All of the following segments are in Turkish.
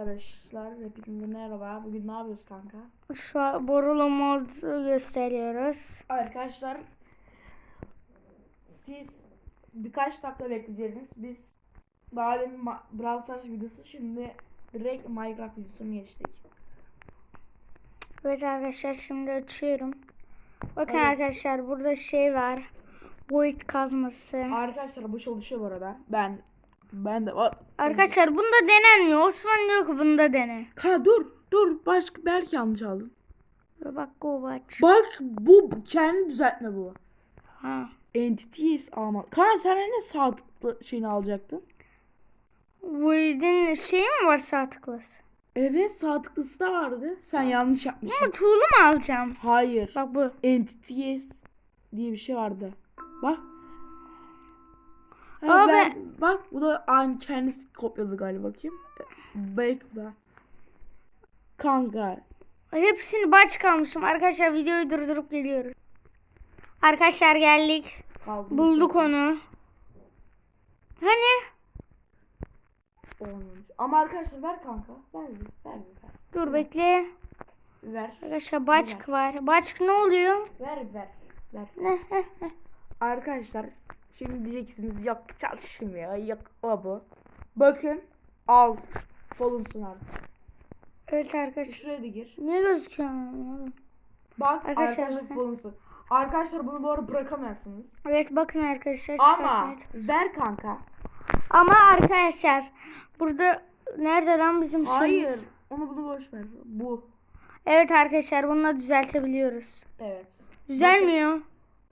arkadaşlar. Hepinize merhaba. Bugün ne yapıyoruz kanka? Şu an borulu modu gösteriyoruz. Arkadaşlar siz birkaç dakika bekleyeceksiniz. Biz daha demin Brawl Stars videosu şimdi direkt Minecraft videosunu geçtik. Evet arkadaşlar şimdi açıyorum. Bakın Evet. arkadaşlar burada şey var. Boyut kazması. Arkadaşlar bu çalışıyor bu arada. Ben ben de var. Arkadaşlar bunda denenmiyor. Osman diyor ki bunda dene. Ha dur dur başka belki yanlış aldın. Bak aç. Bak bu kendi düzeltme bu. Ha. Entities alma. Kaan sen ne sağlıklı şeyini alacaktın? Void'in şeyi mi var sağ tıklası? Evet sağlıklısı da vardı. Sen yanlış yapmışsın. Ama tuğlu mu alacağım? Hayır. Bak bu. Entities diye bir şey vardı. Bak. Ama ben, bak bu da aynı kendisi kopyaladı galiba bakayım. Bekle. Kanka. Hepsini baş kalmışım. Arkadaşlar videoyu durdurup geliyoruz. Arkadaşlar geldik. kaldı Bulduk şey. onu. Hani? Olmamış. Ama arkadaşlar ver kanka. Ver ver ver. Ver. Dur bekle. Ver. Arkadaşlar başk var. Başk ne oluyor? Ver ver. Ver. Arkadaşlar şimdi diyeceksiniz yok çalışmıyor yok o bu. Bakın al falınsın artık. Evet arkadaşlar. Şuraya da gir. Niye gözüküyor? Bak Arkadaşlar arkadaşlar, falınsın. Arkadaşlar bunu bu arada bırakamazsınız. Evet bakın arkadaşlar. Ama ver kanka. Ama arkadaşlar burada nerede lan bizim Hayır. şeyimiz? Onu bunu boş ver. Bu. Evet arkadaşlar bununla düzeltebiliyoruz. Evet. Düzelmiyor.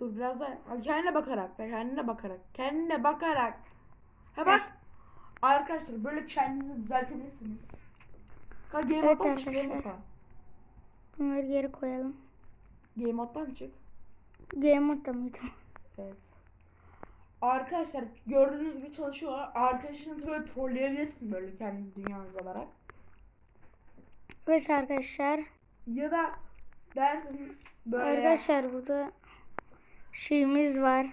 Dur biraz daha. Ha, Kendine bakarak. Kendine bakarak. Kendine bakarak. Ha bak. Arkadaşlar böyle kendinizi düzeltebilirsiniz. Ha Game Evet Mode'dan çık. Game. Mode'dan. Bunları geri koyalım. Game Mode'dan çık. Game modda mıydı? Evet. Arkadaşlar gördüğünüz gibi çalışıyor. Arkadaşınızı böyle trolleyebilirsin böyle kendi dünyanız olarak. Evet arkadaşlar. Ya da dersiniz böyle Arkadaşlar burada şeyimiz var.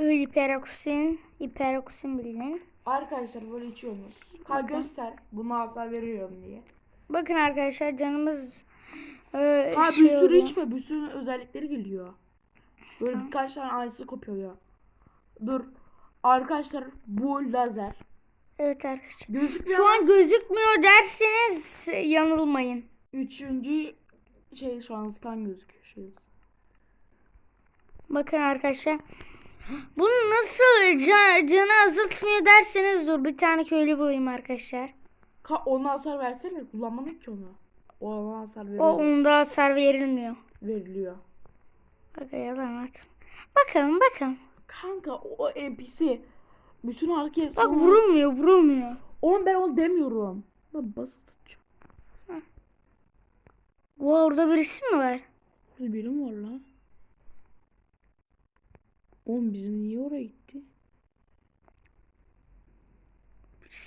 Hiperokusin. Hiperokusin bilinen. arkadaşlar böyle içiyorsunuz. Ha göster bunu hasar veriyorum diye. Bakın arkadaşlar canımız e, Ha şey bir sürü oluyor. içme bir sürü özellikleri geliyor. Böyle birkaç tane aynısı kopyalıyor. Dur. Arkadaşlar bu lazer. Evet arkadaşlar. Gözükmüyor Şu ama an gözükmüyor derseniz yanılmayın. üçüncü şey şu an stan gözüküyor. Şey. Bakın arkadaşlar. Bunu nasıl can, canı azaltmıyor derseniz dur bir tane köylü bulayım arkadaşlar. Ka ona hasar versene kullanmadık ki onu. Ona hasar veriyor. O onda hasar verilmiyor. veriliyor. Bakın yalan at. Bakın bakın. Kanka o NPC bütün herkes Bak vurulmuyor vurulmuyor. Oğlum ben onu demiyorum. Lan basit tutacağım. Oha orada birisi mi var? Biri mi var lan? Oğlum bizim niye oraya gitti?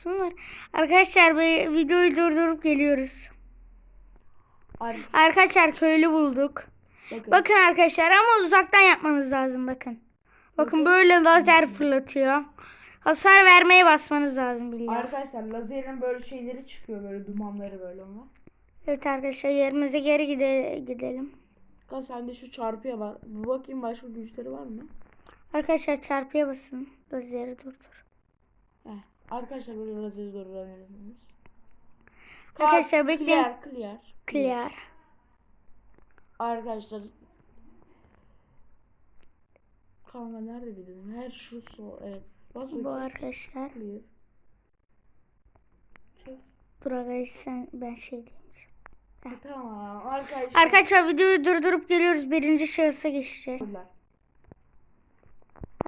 Var? Arkadaşlar videoyu durdurup geliyoruz. Ar Arkadaşlar köylü bulduk. bakın. Bakın arkadaşlar ama uzaktan yapmanız lazım bakın. Bakın böyle lazer fırlatıyor. Hasar vermeye basmanız lazım billahi. Arkadaşlar lazerin böyle şeyleri çıkıyor böyle dumanları böyle ona. Evet arkadaşlar yerimize geri gide gidelim. Kanka sen de şu çarpıya bak. Bir bakayım başka güçleri var mı? Arkadaşlar çarpıya basın. Lazeri durdur. Heh. Arkadaşlar böyle lazeri durdurabilirsiniz. Arkadaşlar bekleyin. Clear, clear. Clear. Arkadaşlar. Kanka nerede dedim? Her şu sol. Evet. Bas Bu arkadaşlar. Clear. Dur arkadaşlar ben şey diyeyim. E, Tamam arkadaşlar. Arkadaşlar videoyu durdurup geliyoruz. Birinci şahısa geçeceğiz.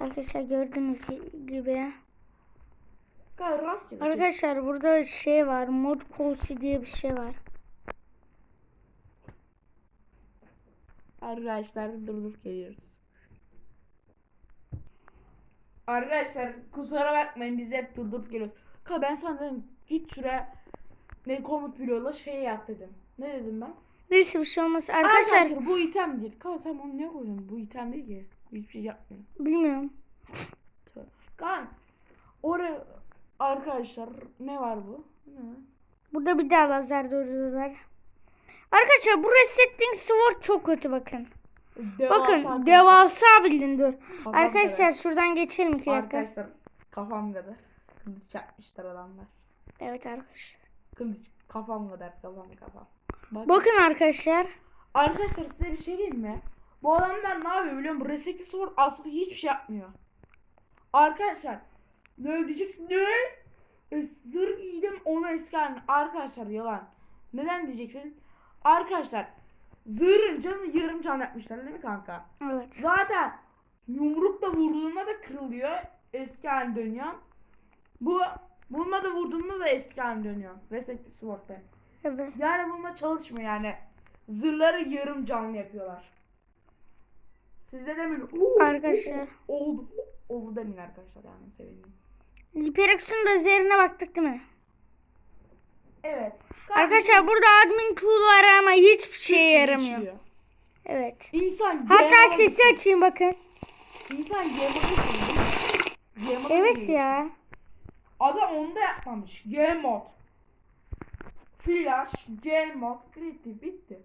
Arkadaşlar gördüğünüz gi- gibi. Rastgele. çek. Arkadaşlar burada şey var. Mod Colsi diye bir şey var. Arkadaşlar durdurup geliyoruz. Arkadaşlar kusura bakmayın biz hep durdurup geliyoruz. Ka ben sana dedim git şuraya ne komut bloğuyla şey yap dedim. Ne dedim ben? Neyse bir şey olmaz. Arkadaşlar, Arkadaşlar bu item değil. Ka sen onu ne koydun? Bu item değil ki. Hiçbir şey yapmıyor. bilmiyorum. Kan oraya Arkadaşlar ne var bu? Ne? Burada bir daha lazer var. Arkadaşlar bu resetting sword çok kötü bakın. Devasa bakın arkadaşlar. devasa bildin dur. Kafam Arkadaşlar kadar. şuradan geçelim iki dakika. Arkadaşlar kafam kadar. Kılıç yapmışlar adamlar. Evet arkadaşlar. Kılıç kafam kadar kafam kafam. Bak. Bakın arkadaşlar. Arkadaşlar size bir şey diyeyim mi? Bu adamlar ne yapıyor biliyor musun? Resekli Sword aslında hiçbir şey yapmıyor. Arkadaşlar ne diyeceksin? Ne? E, Zırh giydim onu eski haline. Arkadaşlar yalan. Neden diyeceksin? Arkadaşlar zırhın canını yarım can yapmışlar değil mi kanka? Evet. Zaten yumrukla vurduğunda da kırılıyor. Eski haline dönüyor. Bu bununla da vurduğunda da eski haline dönüyor. Resekli Sword'da. Evet. Yani bununla çalışmıyor yani. Zırhları yarım canlı yapıyorlar. Sizde de mi? Oo, Arkadaşlar. oo, Oldu. Oldu demin arkadaşlar yani sevindim. Hyperx'un da üzerine baktık değil mi? Evet. Arkadaşlar burada admin tool var ama hiçbir şeye yaramıyor. Geçiyor. Evet. İnsan Hatta sesi açayım bakın. İnsan mode Evet ya. Adam onu da yapmamış. Game mode. Flash, game mode, kritik bitti.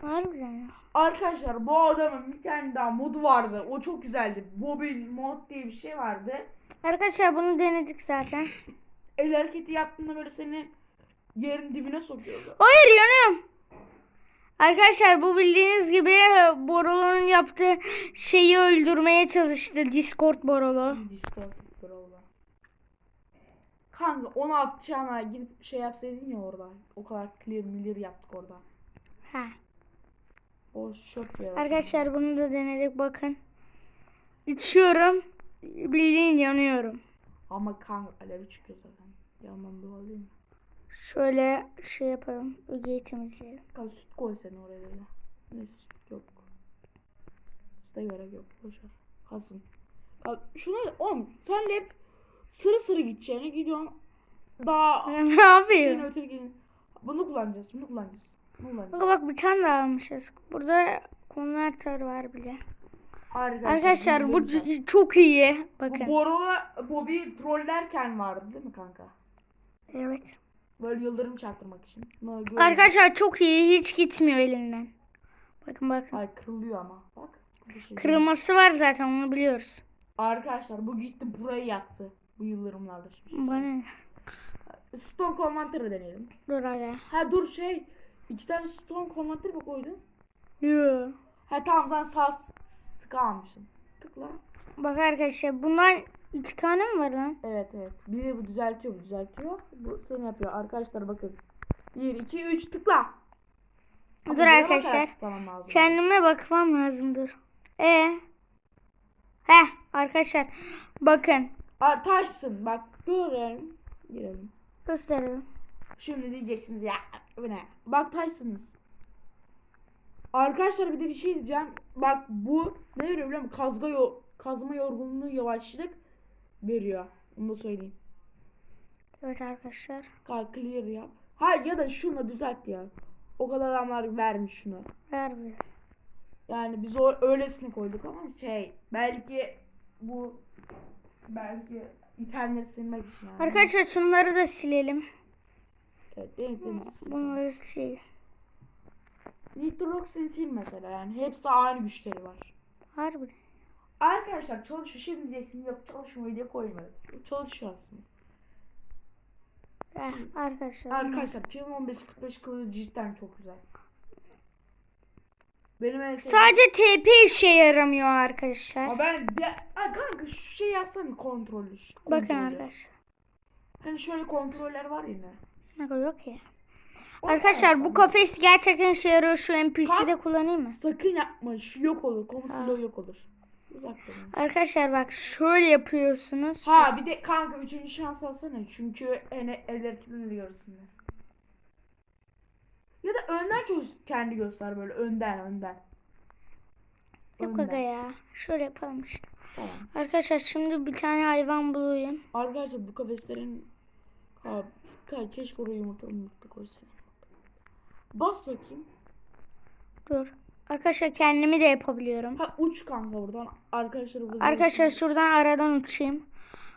Harbiden ya. Arkadaşlar bu adamın bir tane daha modu vardı. O çok güzeldi. Bobin mod diye bir şey vardı. Arkadaşlar bunu denedik zaten. El hareketi yaptığında böyle seni yerin dibine sokuyordu. Hayır yanıyorum. Arkadaşlar bu bildiğiniz gibi Borolo'nun yaptığı şeyi öldürmeye çalıştı. Discord Borolo. Discord Brawl'da. Kanka onu atacağına gidip şey yapsaydın ya orada. O kadar clear milir yaptık orada. Ha. O şok yer. Arkadaşlar bunu da denedik bakın. İçiyorum. Bildiğin yanıyorum. Ama kanka alevi çıkıyor zaten. Yanmam doğal değil mi? Şöyle şey yapalım. Ögeyi temizleyelim. Kanka süt koy sen oraya böyle. Neyse süt yok. Süte gerek yok. Boşver. Kalsın. Bak şunu oğlum sen de hep sıra sıra gideceğine gidiyorsun. Daha ne şeyin yapayım? öteki gidin. Bunu kullanacağız. Bunu kullanacağız. Bunu. Bak, bak bir tane daha almışız. Burada konvertör var bile. Arkadaşlar, Arkadaşlar bu şey. çok iyi. Bu Bakın. Borol'a Bobby trollerken vardı değil mi kanka? Evet. Böyle yıldırım çarptırmak için. Bunları görün. Arkadaşlar çok iyi. Hiç gitmiyor elinden. Bakın bakın. Ay kırılıyor ama. Bak. Bu şey. Kırılması var zaten onu biliyoruz. Arkadaşlar bu gitti burayı yaktı. Bu yıldırımlarla şimdi. Bana ne? Stone Commander'ı deneyelim. Dur aga. Ha dur şey. İki tane Stone Commander mı koydun? Yoo. Ha tamam sen sağ tıka almışsın. Tıkla. Bak arkadaşlar bunlar iki tane mi var lan? Evet evet. Bir de bu düzeltiyor bu düzeltiyor. Bu seni yapıyor. Arkadaşlar bakın. 1, 2, 3 tıkla. Ama Dur arkadaşlar. lazım. Kendime bakmam lazım dur. E. Heh arkadaşlar bakın Ar taşsın bak görelim. Girelim. gösterelim. Şimdi diyeceksiniz ya bu ne? Bak taşsınız. Arkadaşlar bir de bir şey diyeceğim. Bak bu ne veriyor biliyor musun? Kazga yo kazma yorgunluğu yavaşlık veriyor. Onu da söyleyeyim. Evet arkadaşlar. Kalk clear yap. Ha ya da şunu düzelt ya. O kadar adamlar vermiş şunu. Ver bir. Yani biz o öylesine koyduk ama şey belki bu belki internet silmek için yani. Arkadaşlar şunları da silelim. Evet, denetlemiş. Bunları sil. Nitroxin sil mesela yani hepsi aynı güçleri var. Harbi. Arkadaşlar çalışıyor şimdi diyeceksin yok çalışmıyor diye koymadık. Çalışıyor aslında. Heh, arkadaşlar. Arkadaşlar Kim 1545 kılıcı cidden çok güzel. Benim en. Sadece TP işe yaramıyor arkadaşlar. Ama ben ya, kanka şu şey yapsana kontrollü. şu Bakın arkadaşlar. Hani şöyle kontroller var yine. Yok ya. Arkadaşlar bu kafes gerçekten işe yarıyor. Şu NPC'de kullanayım mı? Sakın yapma şu yok olur. Komut Ha. bloğu yok olur. Uzak durun. Arkadaşlar bak şöyle yapıyorsunuz. Ha bir de kanka üçüncü şans alsana. Çünkü hani ellerkinden görsünler. Ya da önden göz kendi göster böyle önden önden. Yok Önden. aga ya. Şöyle yapalım işte. Tamam. Arkadaşlar şimdi bir tane hayvan bulayım. Arkadaşlar bu kafeslerin ha, ka- keşke oraya yumurta yumurta koysaydım. Bas bakayım. Dur. Arkadaşlar kendimi de yapabiliyorum. Ha uç kanka buradan. Arkadaşlar burada Arkadaşlar şuradan aradan uçayım.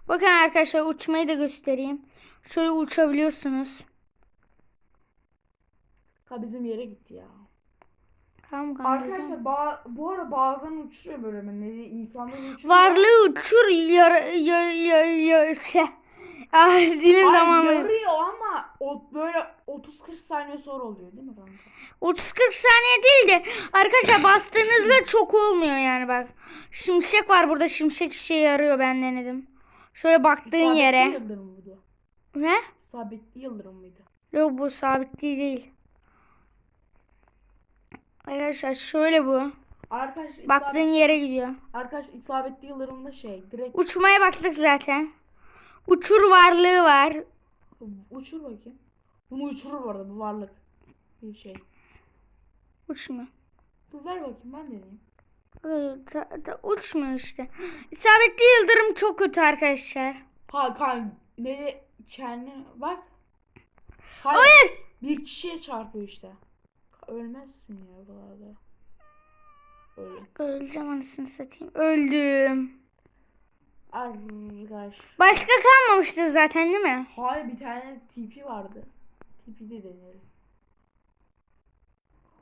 Bakın arkadaşlar uçmayı da göstereyim. Şöyle uçabiliyorsunuz. Ha bizim yere gitti ya. Tamam kanka. Arkadaşlar ba- bu ara bazen uçuruyor böyle mi? Ne insanlar uçuruyor. Varlığı uçur yar ya ya ya şey. Ah dilim Ay, tamam. yarıyor ama o böyle 30-40 saniye sonra oluyor değil mi kanka? 30-40 saniye değil de arkadaşlar bastığınızda çok olmuyor yani bak. Şimşek var burada şimşek işe yarıyor ben denedim. Şöyle baktığın İsabetli yere. yıldırım mıydı? Ne? İsabetli yıldırım mıydı? Yok bu sabit değil. Arkadaşlar şöyle bu. Arkadaş Baktığın isabet, yere gidiyor. arkadaş isabetli yıldırımda şey direkt Uçmaya baktık zaten. Uçur varlığı var. uçur bakayım. Bunu uçurur bu arada bu varlık. Bir şey. Uçmuyor. Dur ver bakayım ben deneyeyim. Ee, uçmuyor işte. İsabetli yıldırım çok kötü arkadaşlar. Ha kan ne kendi bak. Hayır. Hayır. Bir kişiye çarpıyor işte. Ölmezsin ya buralarda. Öyle. Öleceğim anasını satayım. Öldüm. Arkadaş. Başka kalmamıştı zaten değil mi? Hayır bir tane TP vardı. TP de deneyelim.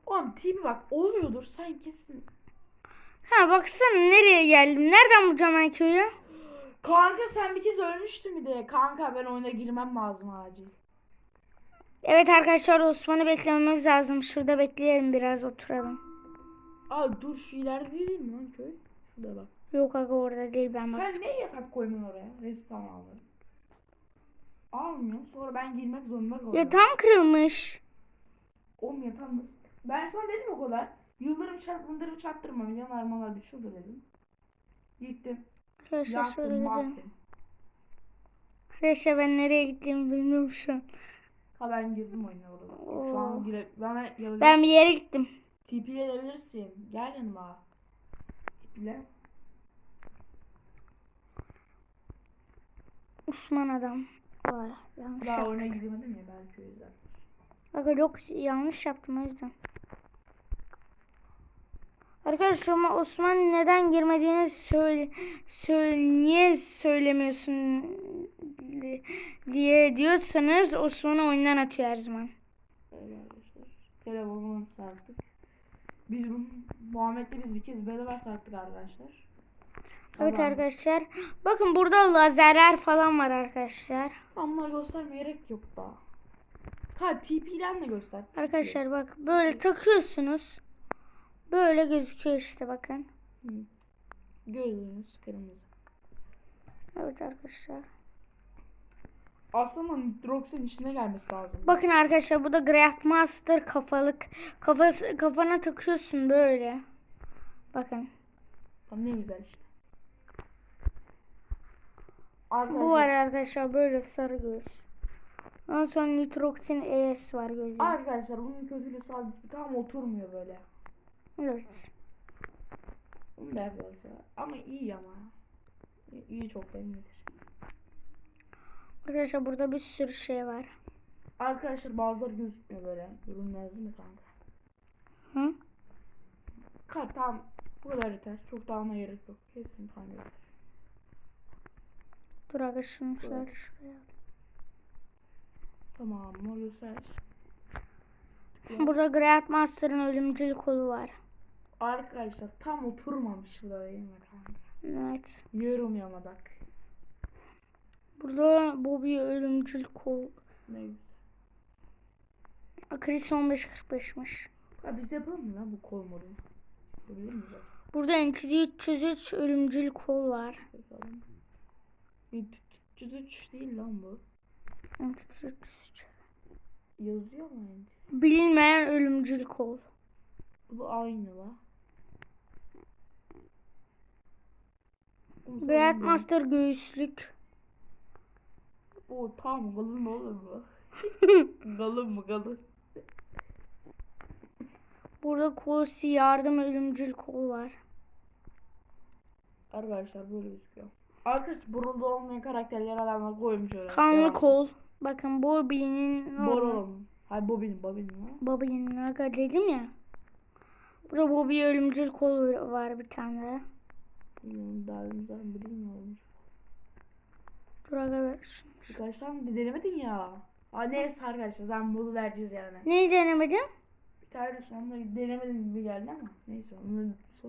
Oğlum TP bak oluyordur sen kesin. Ha baksana nereye geldim. Nereden bulacağım ben köyü? Kanka sen bir kez ölmüştün bir de. Kanka ben oyuna girmem lazım acil. Evet arkadaşlar Osman'ı beklememiz lazım. Şurada bekleyelim biraz oturalım. Aa dur şu ileride değil mi lan köy? Şurada bak. Yok aga orada değil ben bak. Sen ne yatak koymun oraya? Respawn aldın. Almıyor. Sonra ben girmek zorunda kalıyorum. Ya tam kırılmış. Oğlum yatağın nasıl? Ben sana dedim o kadar. Yıldırım çarp, yıldırım çarptırma. Yanar malar bir şurada dedim. Gittim. Arkadaşlar şöyle baktım. Arkadaşlar ben nereye gittiğimi bilmiyorum şu an. Ha ben girdim oyuna orada. Şu an gire... Bana yalan... Ben bir yere gittim. TP edebilirsin. Gel yanıma. TP'le. Osman adam. Vay, yanlış Daha yaptım. oyuna giremedim ya belki o yüzden. Aga yok yanlış yaptım o yüzden. Arkadaşlar ama Osman neden girmediğini söyle, söyle niye söylemiyorsun diye diyorsanız Osman'ı oyundan atıyor her zaman. Öyle arkadaşlar. Telefonunu sarktık. Biz bu Muhammed'le biz bir kez beraber sarktık arkadaşlar. Evet Tamam. arkadaşlar. Bakın burada lazerler falan var arkadaşlar. Onları göstermeye gerek yok daha. Ha TP'den de göster. Arkadaşlar bak böyle takıyorsunuz. Böyle gözüküyor işte bakın. Hı. Gözünüz kırmızı. Evet arkadaşlar. Aslında Nitrox'un içine gelmesi lazım. Bakın arkadaşlar bu da Grandmaster kafalık. Kafası, kafana takıyorsun böyle. Bakın. Ne güzel işte. Arkadaşlar, Bu var arkadaşlar böyle sarı göz. Ondan sonra Nitroxin ES var gözü. arkadaşlar bunun kötülüğü sadece tam oturmuyor böyle. Evet. Bunu da yapıyoruz ya. Ama iyi ama. İyi, çok beğenilir. Arkadaşlar burada bir sürü şey var. Arkadaşlar bazıları gözükmüyor böyle. Görünmez mi kanka? Hı? Ka tamam. Bu kadar yeter. Çok daha gerek yok. Hepsini tam yeter. Dur şunu şöyle şuraya. Tamam. Mor göster. Burada Grandmaster'ın ölümcül kolu var. Arkadaşlar tam oturmamış bu da değil mi kanka? Evet. Yorum yamadak. Burada bu bir ölümcül kol. Ne güzel. Akris 1545'miş. Ha biz yapalım mı lan bu kol modu? Yapabilir miyiz? acaba? Burada NTD 303 ölümcül kol var. Yapalım. 303 değil lan bu. NTD 303. Yazıyor mu yani? Bilinmeyen ölümcül kol. Bu aynı la. Grandmaster göğüslük. O tam kalın olur mu? kalın mı kalın? Burada Kosi yardım ölümcül kol var. Arkadaşlar böyle gözüküyor. Arkadaşlar burada olmayan karakterleri adamlar koymuş öyle. Kanlı kol. Bakın Bobby'nin Boron. Hayır Bobin mi? Bobby'nin aga dedim ya. Burada Bobby ölümcül kol var bir tane. Bilmiyorum daha önceden olmuş. Dur aga ver. Birkaç tane denemedin ya. Aa, neyse arkadaşlar sen bunu vereceğiz yani. Neyi denemedim? Bir tane sonunda denemedim gibi geldi ama neyse onu so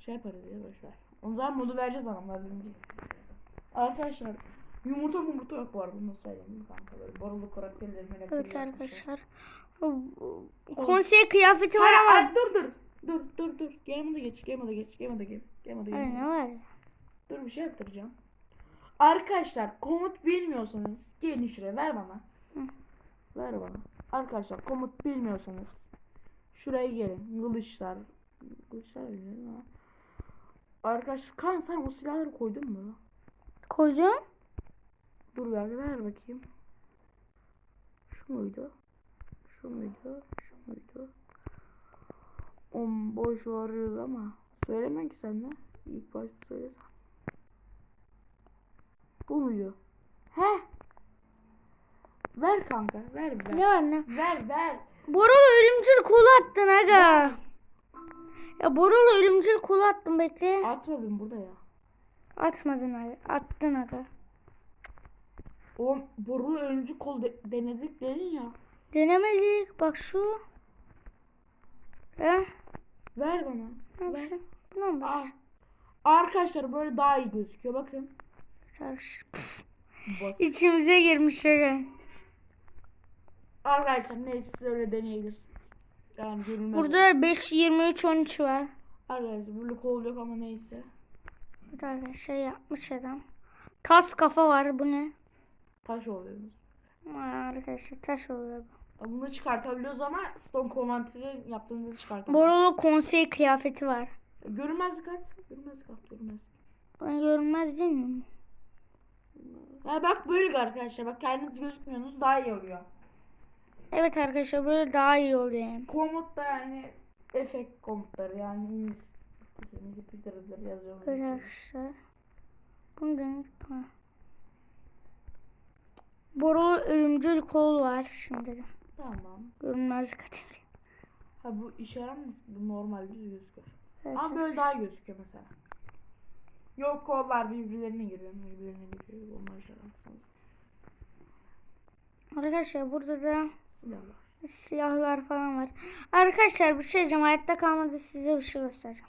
şey yaparız ya boşver. O zaman modu vereceğiz adamlar önce. Arkadaşlar yumurta yumurta yok bu arada bunu söyleyeyim kanka böyle borulu karakterleri melekleri Evet arkadaşlar. Konsey kıyafeti var ama. hayır, dur dur. Dur dur dur. Game'a da geç. Game'a da geç. Game'a da geç. Game'a da geç. Ne var? Dur bir şey yaptıracağım. Arkadaşlar komut bilmiyorsanız gelin şuraya ver bana. Hı. Ver bana. Arkadaşlar komut bilmiyorsanız şuraya gelin. Kılıçlar. Kılıçlar bilmiyorum ama. Arkadaşlar kan sen o silahları koydun mu? Koydum. Dur ver ver bakayım. Şu muydu? Şu muydu? Şu muydu? On boş arıyoruz ama söylemen ki sen de. İlk başta söylesen. Bu muydu? He? Ver kanka, ver ver. Ne var ne? Ver ver. Borulu ölümcül kolu attın aga. Ya Borulu ölümcül kolu attın bekle. Atmadım burada ya. Atmadın aga. Attın aga. O borulu öncü kol de- denedik dedin ya. Denemedik. Bak şu. He? Ver bana. Ne Ver. Ne? Al. Arkadaşlar böyle daha iyi gözüküyor bakın. İçimize girmiş aga. Arkadaşlar neyse öyle deneyebilirsiniz. Yani görünmez. Burada 5, 23, 13 var. Arkadaşlar böyle kol yok ama neyse. Tane şey yapmış adam. Tas kafa var bu ne? Taş oluyoruz. Aa, Arkadaşlar taş oluyor bu. Bunu çıkartabiliyoruz ama Stone Commander'ı yaptığımızda çıkartamıyoruz. Borolo konsey kıyafeti var. Görünmezlik at. Görünmezlik at. Görünmezlik. Ben görünmez değil mi? Ya bak böyle arkadaşlar. Bak kendiniz gözükmüyorsunuz daha iyi oluyor. Evet arkadaşlar böyle daha iyi oluyor yani. Komut da yani efekt komutları yani İngiliz. Twitter'da yazıyorum. Arkadaşlar. Bunu denedik mi? Borolu ölümcül kol var şimdi de. Tamam. Görünmezlik atayım. Ha bu işe yaramaz. Bu normal düz gözüküyor. Evet, Ama böyle daha gözüküyor mesela. Yok kollar birbirlerine giriyor. Birbirlerine giriyor. Onlar şey yapsanız. Arkadaşlar burada da Silahlar. silahlar falan var. Arkadaşlar bir şey diyeceğim. Hayatta kalmadı size bir şey göstereceğim.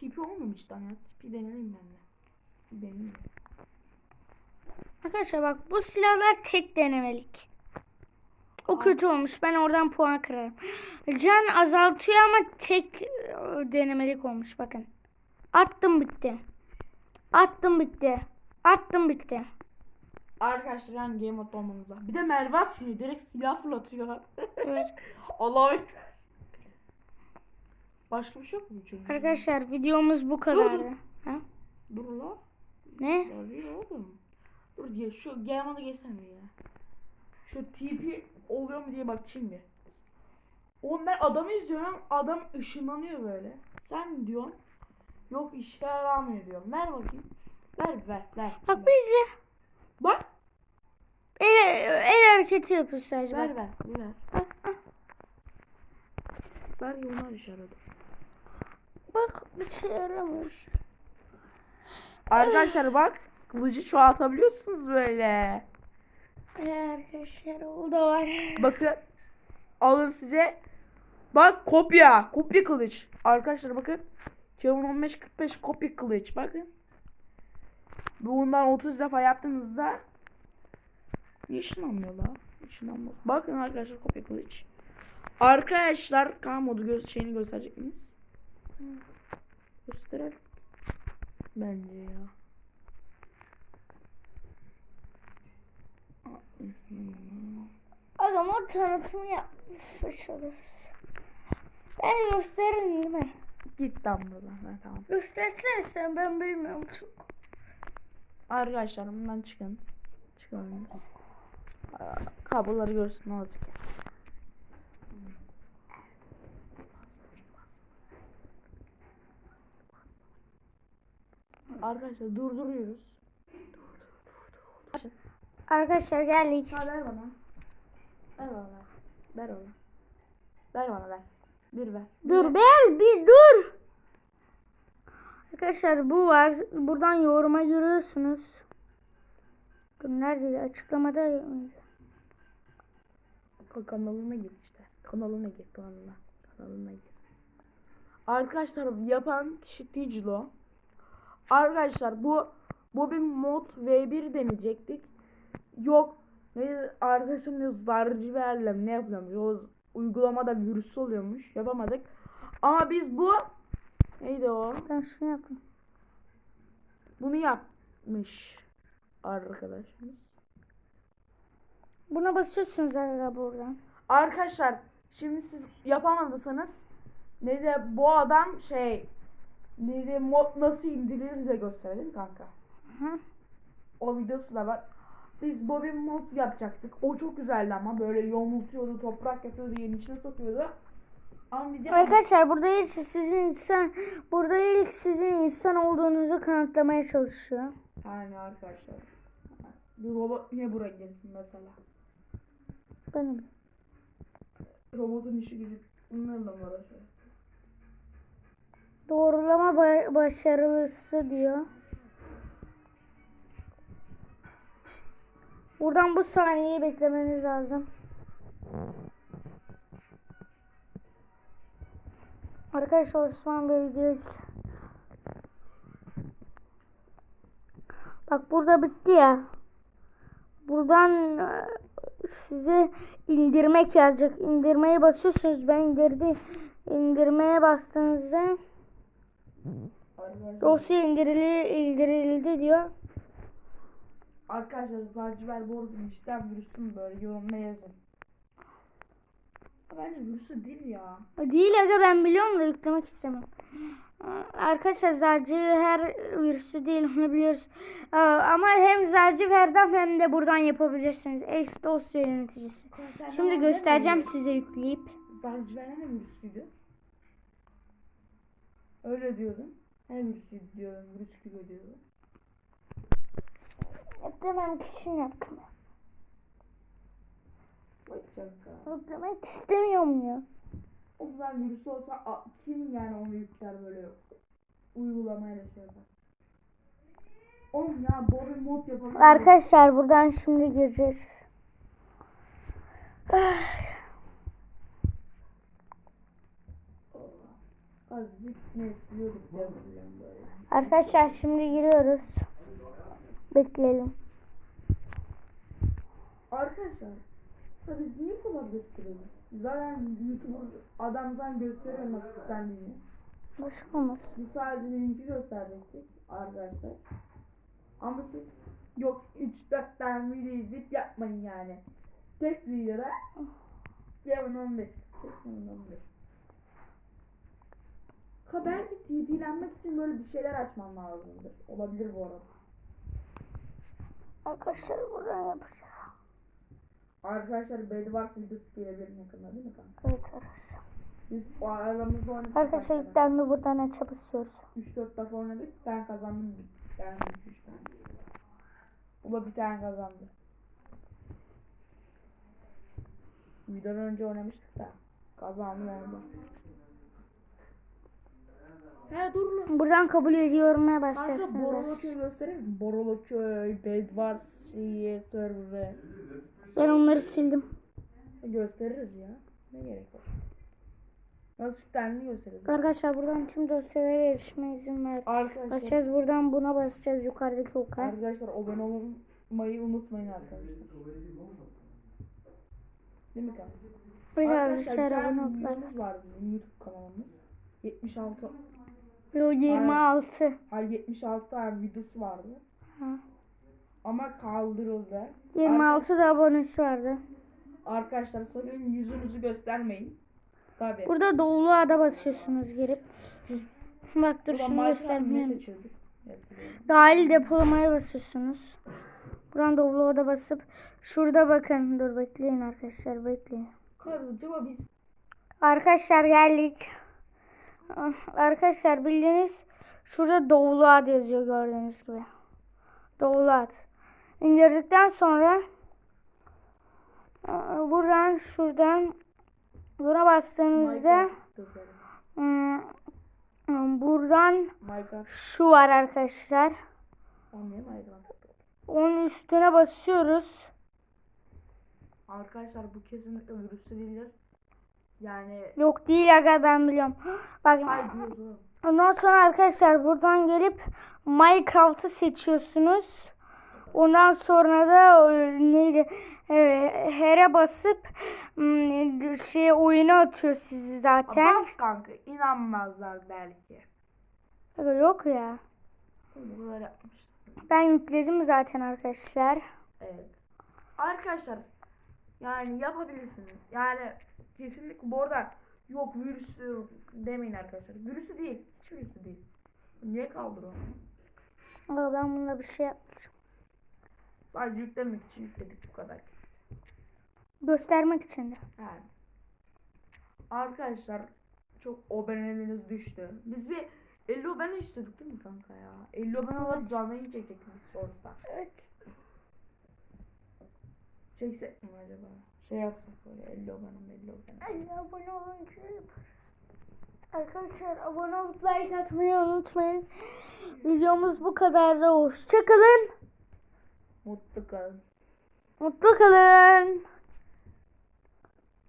Tipi olmamış lan ya. Tipi denelim ben de. Tipi deneyim. Arkadaşlar bak bu silahlar tek denemelik. O kötü olmuş. Ben oradan puan kırarım. Can azaltıyor ama tek e, denemelik olmuş bakın. Attım bitti. Attım bitti. Attım bitti. Arkadaşlar yani game mode olmanız lazım. Bir de merve atmıyor. Direkt silah fırlatıyor. Ekber. Başka bir şey yok mu çünkü? Arkadaşlar videomuz bu kadardı. Ha? Dur la. Ne? Değil oğlum. Dur diye şu game mode'a geçsene ya. Şu TP oluyor mu diye bakayım bir. Oğlum ben adamı izliyorum. Adam ışınlanıyor böyle. Sen diyorsun. Yok işe yaramıyor diyorum. Ver bakayım. Ver ver ver. Bak ver. bizde Bak. el, el hareketi yapıyor sadece. Ver Bak. ver. Ver. Ver bunlar işe yaradı. Bak bir şey yaramıyor işte. Arkadaşlar bak. Kılıcı çoğaltabiliyorsunuz böyle. Arkadaşlar o da var. Bakın. Alın size. Bak kopya. Kopya kılıç. Arkadaşlar bakın. Kevin 15 45 kopya kılıç. Bakın. Bundan 30 defa yaptığınızda Niye ışınlanmıyor la? Işınlanmaz. Bakın arkadaşlar kopya kılıç. Arkadaşlar kan modu göz şeyini gösterecek miyiz? Gösterelim. Bence ya. Adam o tanıtımı yapmış oluruz. Ben gösteririm değil mi? Git lan buradan. Ha, tamam. Göstersene sen ben bilmiyorum çok. Arkadaşlar bundan çıkın. Çıkın. Kabloları görsün ne olacak. Arkadaşlar durduruyoruz. Arkadaşlar geldik. Ha ver bana. Ver bana. Ver bana. Ver bana ver. Bir ver. Dur Bel bir dur. Arkadaşlar bu var. Buradan yoruma giriyorsunuz. Dur nerede? Açıklamada Kanalına gir işte. Kanalına gir kanalına. Kanalına gir. Arkadaşlar yapan kişi Ticlo. Arkadaşlar bu bir mod V1 deneyecektik. Yok. Ne arkadaşım diyor zarcı verlem ne yapıyormuş. O uygulamada virüs oluyormuş. Yapamadık. Ama biz bu neydi o? ben şunu yaptım. Bunu yapmış arkadaşımız. Buna basıyorsunuz arada buradan. Arkadaşlar şimdi siz yapamadıysanız ne de bu adam şey ne de mod nasıl indirilir de gösterelim kanka. Hı. O videosu da var. Biz Bobby mod yapacaktık. O çok güzeldi ama böyle yomultuyordu, toprak yapıyordu, yerin içine sokuyordu. Arkadaşlar burada ilk sizin insan burada ilk sizin insan olduğunuzu kanıtlamaya çalışıyor. Yani arkadaşlar. Bir robot niye buraya gelsin mesela? Benim. Robotun işi gücü bunlarla mı uğraşıyor? Doğrulama ba- başarılısı diyor. Buradan bu saniyeyi beklemeniz lazım. Arkadaşlar Osman Bey video Bak burada bitti ya. Buradan e, size indirmek yazacak. İndirmeye basıyorsunuz. Ben indirdi. İndirmeye bastığınızda dosya indirildi, indirildi diyor. arkadaşlar Zarciver Borg'un işten virüsü mü böyle yorumla yazın. Bence virüsü değil ya. Değil aga ben biliyorum da yüklemek. Ee, Arkadaşlar zarcı her virüsü değil onu biliyoruz. Ama hem zarcı verden hem de buradan yapabilirsiniz. Ace dosya yöneticisi. Şimdi göstereceğim size yükleyip. Zarciver ne virüsüydü? Öyle diyordun. Ne virüsüydü diyordun. Virüs gibi diyordun. Yüklemem kişinin yaptım. Bakacak ya. Yüklemek istemiyorum ya. O kadar virüsü olsa a- kim yani onu yükler böyle uygulamayla şey yapar. Oğlum ya Bobby mod yapalım. Arkadaşlar buradan şimdi gireceğiz. Böyle. Arkadaşlar şimdi giriyoruz. Bekleyelim. Arkadaşlar ya biz niye kadar gösteriyoruz? Zaten YouTuber adamdan nasıl kendini. Başlamaz. Biz sadece linki gösterecektik arkadaşlar. Ama siz yok 3-4 tane video izleyip yapmayın yani. Tek videoda yarın 15. Tek yarın 15. Ha belki TP'lenmek için böyle bir şeyler açman lazımdır. Olabilir bu arada. Arkadaşlar buradan yapacağız. Arkadaşlar Bedwars videosu gelebilir yakında değil mi kanka? Evet arkadaşlar. Biz o aramızda oynadık. Arkadaşlar yüklendi buradan aça basıyoruz. 3-4 defa oynadık. Ben kazandım. Yani 3 tane. O da bir tane kazandı. Videodan önce oynamıştık da. Kazandım orada. He dur lan. Buradan kabul ediyorum Kanka basacaksınız. Borolo köy göstereyim mi? Borolo köy, Bedwars şeyi, server'ı. Ben onları sildim. Gösteririz ya. Ne gerek var? Nasıl yüklendiğini gösteririz. Arkadaşlar buradan tüm dosyalara erişime izin ver. Arkadaşlar, Basacağız buradan buna basacağız yukarıdaki oka. arkadaşlar abone olmayı unutmayın arkadaşlar. Değil mi? Biz Arkadaşlar abone videomuz var bizim YouTube kanalımız. 76 Yo 26. ay 76 tane videosu vardı. Ha. Ama kaldırıldı. 26 da abonesi vardı. Arkadaşlar sakın yüzünüzü göstermeyin. Tabi. Burada Doğulu Ada basıyorsunuz girip. Bak dur Buradan şunu göstermeyeyim. Dahil depolamaya basıyorsunuz. Buradan Doğulu Ada basıp şurada bakın. Dur bekleyin arkadaşlar bekleyin. Acaba biz Arkadaşlar geldik. Arkadaşlar bildiğiniz şurada Doğulu Ad yazıyor gördüğünüz gibi. Doğulu Ad. İndirdikten sonra e, buradan şuradan buna bastığınızda hmm, Buradan şu var arkadaşlar. Onun üstüne basıyoruz. Arkadaşlar bu kesinlikle virüsü değildir. Yani Yok değil aga ben biliyorum. Bak ondan sonra arkadaşlar buradan gelip Minecraft'ı seçiyorsunuz. Ondan sonra da e, neydi? Evet, here basıp hmm, şey oyuna atıyor sizi zaten. Bas kanka inanmazlar belki. Yok ya. Bu kadar yapmışlar. Ben yükledim zaten arkadaşlar. Evet. Arkadaşlar yani yapabilirsiniz. Yani kesinlikle bu arada yok virüsü demeyin arkadaşlar. Virüsü değil. Hiç virüsü değil. Niye kaldırıyor? Ben bunda bir şey yapacağım. Sadece yüklemek için yükledik bu kadar. Göstermek için de. Yani. Arkadaşlar çok obeneliğiniz düştü. Biz bir 50 obene istiyorduk değil mi kanka ya? 50 obene olarak canlı yayın çekecektik sonuçta. Evet. Çeksek mi acaba? Şey yapsak böyle 50 obene 50 obene. 50 abone olunca yaparız. Arkadaşlar abone olup like atmayı unutmayın. Videomuz bu kadar da hoşçakalın. Mutlu kalın. Mutlu kalın.